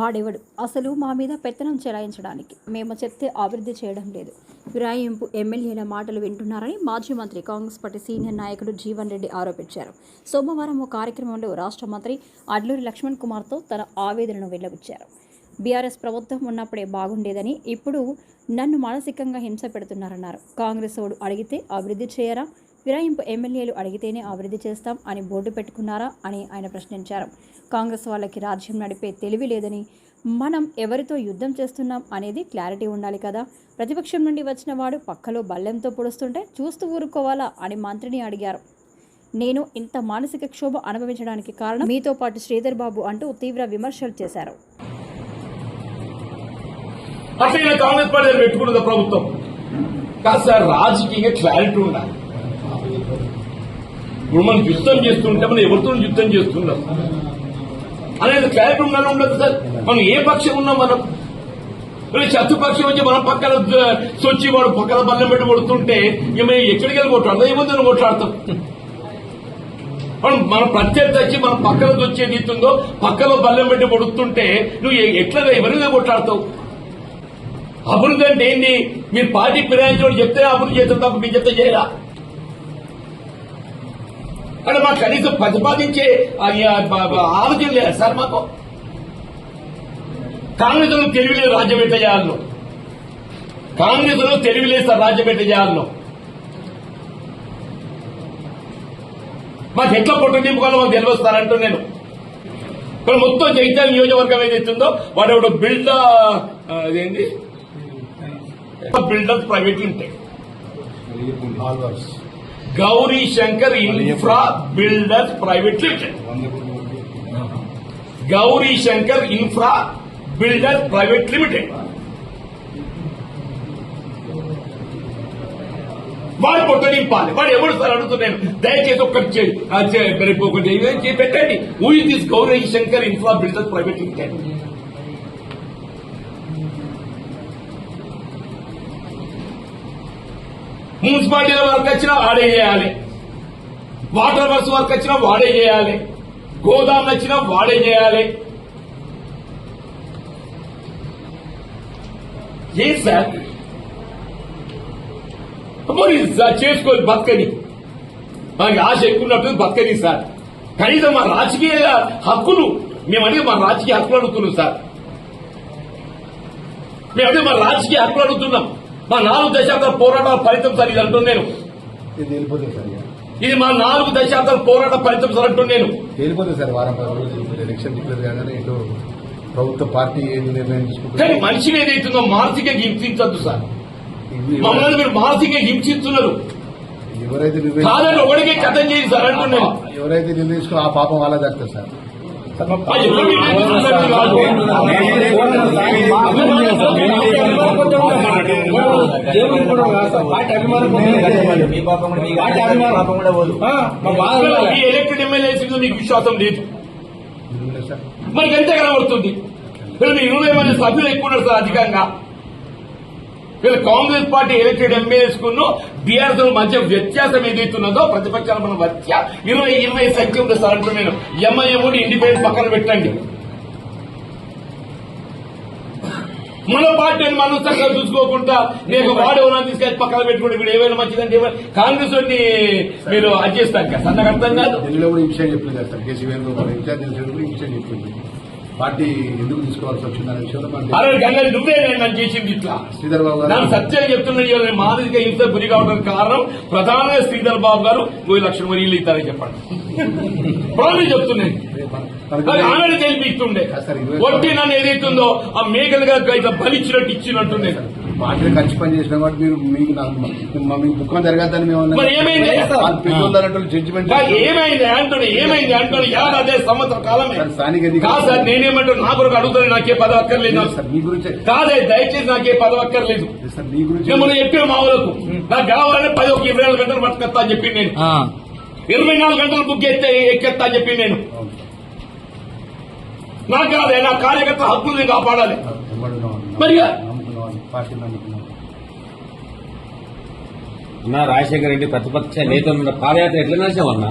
వాడెవడు. అసలు మా మీద పెత్తనం చెలాయించడానికి మేము చెప్తే అభివృద్ధి చేయడం లేదు. ఫిరాయింపు ఎమ్మెల్యేల మాటలు వింటున్నారని మాజీ మంత్రి కాంగ్రెస్ పార్టీ సీనియర్ నాయకుడు జీవన్ రెడ్డి ఆరోపించారు. సోమవారం ఓ కార్యక్రమంలో రాష్ట్ర మంత్రి అడ్లూరి లక్ష్మణ్ కుమార్తో తన ఆవేదనను వెల్లబుచ్చారు బీఆర్ఎస్ ప్రభుత్వం ఉన్నప్పుడే బాగుండేదని ఇప్పుడు నన్ను మానసికంగా హింస పెడుతున్నారన్నారు. కాంగ్రెస్ ఓడు అడిగితే అభివృద్ధి చేయరా? ఫిరాయింపు ఎమ్మెల్యేలు అడిగితేనే అభివృద్ధి చేస్తాం అని బోర్డు పెట్టుకున్నారా అని ఆయన ప్రశ్నించారు. కాంగ్రెస్ వాళ్ళకి రాజ్యం నడిపే తెలివి లేదని మనం ఎవరితో యుద్ధం చేస్తున్నాం అనేది క్లారిటీ ఉండాలి కదా. ప్రతిపక్షం నుండి వచ్చిన వాడు పక్కలో బల్లెంతో పొడుస్తుంటే చూస్తూ ఊరుకోవాలా అని మంత్రిని అడిగారు. నేను ఇంత మానసిక క్షోభ అనుభవించడానికి కారణం మీతో పాటు శ్రీధర్ బాబు అంటూ తీవ్ర విమర్శలు చేశారు. కాంగ్రెస్ పార్టీ పెట్టుకున్నది ప్రభుత్వం. కాదు సార్ రాజకీయంగా క్లారిటీ ఉండాలి. ఇప్పుడు మనం యుద్ధం చేస్తుంటే మనం ఎవరితో యుద్ధం చేస్తున్నాం అనేది క్లారిటీ ఉండాలి ఉండదు సార్. మనం ఏ పక్షం ఉన్నాం మనం. శత్రుపక్షం వచ్చి మనం పక్కన సొచ్చి వాడు పక్కన బల్లెం పెట్టి కొడుతుంటే ఇక మేము ఎక్కడికి వెళ్ళి కొట్లాడతాం ఏముందని కొట్లాడతాం. మనం మన ప్రత్యర్థి వచ్చి మనం పక్కన వచ్చే తీస్తుందో పక్కన బల్లెం పెట్టి కొడుతుంటే నువ్వు ఎట్లా ఎవరిగా కొట్లాడతావు? అభివృద్ధి అంటే ఏంటి మీరు పార్టీ ఫిరాయించడం చెప్తే అభివృద్ధి చేస్తాం తప్ప మీరు చెప్తే చేయరా? అంటే మాకు కనీసం ప్రతిపాదించే ఆలోచన లేదు సార్ మాకు. కాంగ్రెస్లో తెలివి లేదు రాజ్యం ఎట్ట చేయాలను. కాంగ్రెస్లో తెలివి లేదు సార్ రాజ్యం ఎట్ట చేయాలను. మాకు ఎట్లా పొట్టు నింపుకోవాలో మాకు తెలియదు సార్ అంటూ నేను. ఇప్పుడు మొత్తం జగిత్యాల నియోజకవర్గం ఏదైతుందో వాడు ఎవడో బిల్డ్ అదేంటి బిల్డర్స్ ప్రైవేట్ ఉంటాయి. Gauri Shankar infra builders private limited Gauri Shankar infra builders private limited వాడు పొట్ట నింపాలి వాడు ఎవరు సార్ అడుగుతున్నాను దయచేసి ఒక్కటి చేయి ఆ, చే- రేపు ఒకటి ఏదైనా చేయి పెట్టండి who is this Gauri Shankar infra builders private limited మున్సిపాలిటీల work వచ్చినా వాడే చేయాలి. వాటర్ వర్క్స్ వర్క్ వచ్చినా వాడే చేయాలి. గోదాం వచ్చినా వాడే చేయాలి. ఏం సార్? మరి సార్ చేసుకోవాలి బతకని. మనకి ఆశ ఎక్కువ ఉన్నట్టు బతకని సార్. కనీసం మా రాజకీయ హక్కులు మేము అనేది మా రాజకీయ హక్కులు అడుగుతున్నాం సార్. మేము అదే మా రాజకీయ హక్కులు అడుగుతున్నాం. మా నాలుగు దశాబ్దాల పోరాటాల ఫలితం సార్ ఇది అంటున్నాను నేను. ఇది మా నాలుగు దశాబ్దాల పోరాట ఫలితం సార్ అంటున్నాను నేను. తేలిపోతుంది సార్ వారం పది రోజులు ఎలక్షన్ డిక్లేర్ కాగానే ఇటు ప్రభుత్వ పార్టీ ఏం నిర్ణయం కానీ తీసుకుంటుంది మనిషిని ఏదైతుందో మానసికంగా హింసించద్దు సార్. మమ్మల్ని మీరు మానసికంగా హింసిస్తున్నారు ఎవరైతే కాదని ఒకడికే కథం చేయి సార్ అంటున్నాను ఎవరైతే నిర్ణయించుకో ఆ పాపం వాళ్ళ దక్కుతుంది సార్. ఆ ఎవరిని నిర్ణయిస్తున్నది కాదు. ఈ ఎలక్టెడ్ ఎమ్మెల్యేస్ మీద మీకు విశ్వాసం లేదు. మనకి ఎంత కనబడుతుంది? వీళ్ళు మీ ఇరవై మంది సభ్యులు ఎక్కువ ఉన్నారు సార్ అధికంగా. వీళ్ళు కాంగ్రెస్ పార్టీ ఎలక్టెడ్ ఎమ్మెల్యేస్ కును బీఆర్ఎస్ మధ్య వ్యత్యాసం ఏదైతున్నదో ప్రతిపక్షాల మన మధ్య ఇరవై ఇరవై సంఖ్య ఉంది సార్ అంటూ నేను ఎంఐఎం ఇండిపెండెంట్ పక్కన పెట్టండి. మన పార్టీ మనం చక్కగా చూసుకోకుండా నేను వాడేవన్నా తీసుకెళ్ళి పక్కన పెట్టుకుంటే వీడు ఏమైనా మంచిదంటే కాంగ్రెస్ వాడిని మీరు అది చేస్తాను కదా. అర్థం కాదు. ఢిల్లీలో కూడా ఈ విషయం చెప్పింది సార్. కేసీ వేణుగోపాల్ ఇన్ఛార్జ్ తెలిసిన కూడా ఈ విషయం చెప్పింది. పార్టీ ఎందుకు తీసుకోవాల్సి వచ్చిందనే విషయంలో అరే నువ్వే నన్ను చేసింది ఇట్లా. శ్రీధర్ బాబు నాకు గారు సత్యం చెప్తున్నా మానసిక హింస గురి కావడానికి కారణం ప్రధానంగా శ్రీధర్ బాబు గారు పోయి లక్షల మరి ఇల్లు ఇస్తారని చెప్పండి. ప్రాబ్లం చెప్తున్నాయి ఆనాడు తెలిపిస్తుండే ఒట్టి నన్ను ఏదైతుందో ఆ మేకలుగా ఇట్లా బలిచ్చినట్టు ఇచ్చినట్టుండే. పార్టీలో ఖర్చు పని చేసిన కాబట్టి మీరు మీకు మీకు దుఃఖం జరగద్దని మేము అన్నాం. మరి ఏమైంది? వాళ్ళు పెట్టుకుంటారంటే జడ్జిమెంట్ ఏమైంది అంటున్నా? ఏమైంది అంటున్నా? సంవత్సర కాలమే సార్, స్థానిక సార్ నేనేమంటున్నా? నా కొరకు అడుగుతాను నాకే పదవి అక్కర్లేదు సార్ మీ గురించి కాదే దయచేసి నాకే పదవి అక్కర్లేదు సార్ మీ గురించి చెప్పిన మా వాళ్ళకు. నాకు కావాలంటే పది ఒక ఇరవై నాలుగు గంటలు పట్టుకొస్తా అని చెప్పి నేను. ఇరవై నాలుగు గంటలు బుక్ ఎత్తే ఎక్కేస్తా అని చెప్పి నేను. నాకు కాదే నా కార్యకర్త హక్కుల్ని కాపాడాలి. నమ్ముకున్నాం. మరి ఇక- నమ్ముకున్నాం పార్టీ నమ్ముకున్నాం రాజశేఖర రెడ్డి ప్రతిపక్ష నేత పాదయాత్ర ఎట్లా నడిచామన్నా